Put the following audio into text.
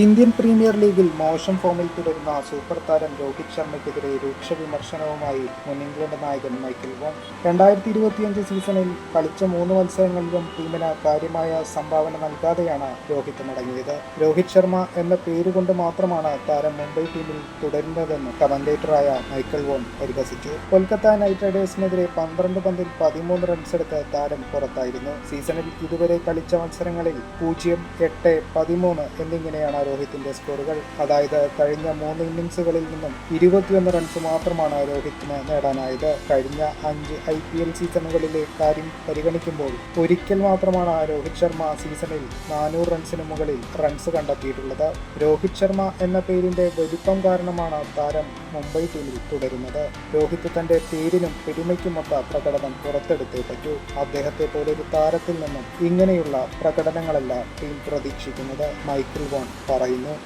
Indian premier ലീഗിൽ മോശം ഫോമിൽ തുടരുന്ന സൂപ്പർ താരം രോഹിത് ശർമ്മയ്ക്കെതിരെ രൂക്ഷ വിമർശനവുമായി മുൻ ഇംഗ്ലണ്ട് നായകൻ മൈക്കിൾ വോൺ രണ്ടായിരത്തി ഇരുപത്തിയഞ്ച് സീസണിൽ കളിച്ച മൂന്ന് മത്സരങ്ങളിലും ടീമിന് കാര്യമായ സംഭാവന നൽകാതെയാണ് രോഹിത് മടങ്ങിയത്. രോഹിത് ശർമ്മ എന്ന പേരുകൊണ്ട് മാത്രമാണ് താരം മുംബൈ ടീമിൽ തുടരുന്നതെന്ന് കമന്റേറ്ററായ മൈക്കിൾ വോൺ പരിഹസിച്ചു. കൊൽക്കത്ത നൈറ്റ് റൈഡേഴ്സിനെതിരെ പന്ത്രണ്ട് പന്തിൽ പതിമൂന്ന് റൺസ് എടുത്ത് താരം പുറത്തായിരുന്നു. സീസണിൽ ഇതുവരെ കളിച്ച മത്സരങ്ങളിൽ പൂജ്യം എട്ട് പതിമൂന്ന് എന്നിങ്ങനെയാണ് രോഹിത്തിന്റെ സ്കോറുകൾ. അതായത് കഴിഞ്ഞ മൂന്ന് ഇന്നിംഗ്സുകളിൽ നിന്നും ഇരുപത്തിയൊന്ന് റൺസ് മാത്രമാണ് രോഹിത്തിന് നേടാനായത്. കഴിഞ്ഞ അഞ്ച് ഐ പി എൽ സീസണുകളിലെ കാര്യം പരിഗണിക്കുമ്പോൾ ഒരിക്കൽ മാത്രമാണ് രോഹിത് ശർമ്മ സീസണിൽ നാനൂറ് റൺസിന് മുകളിൽ റൺസ് കണ്ടെത്തിയിട്ടുള്ളത്. രോഹിത് ശർമ്മ എന്ന പേരിന്റെ വലിപ്പം കാരണമാണ് താരം മുംബൈ ടീമിൽ തുടരുന്നത്. രോഹിത് തന്റെ പേരിനും പെരുമയ്ക്കുമൊത്ത പ്രകടനം പുറത്തെടുത്തേ പറ്റൂ അദ്ദേഹത്തെ പോലെ പോലൊരു താരത്തിൽ നിന്നും ഇങ്ങനെയുള്ള പ്രകടനങ്ങളല്ല ടീം പ്രതീക്ഷിക്കുന്നത്. Michael Vaughan പറയുന്നു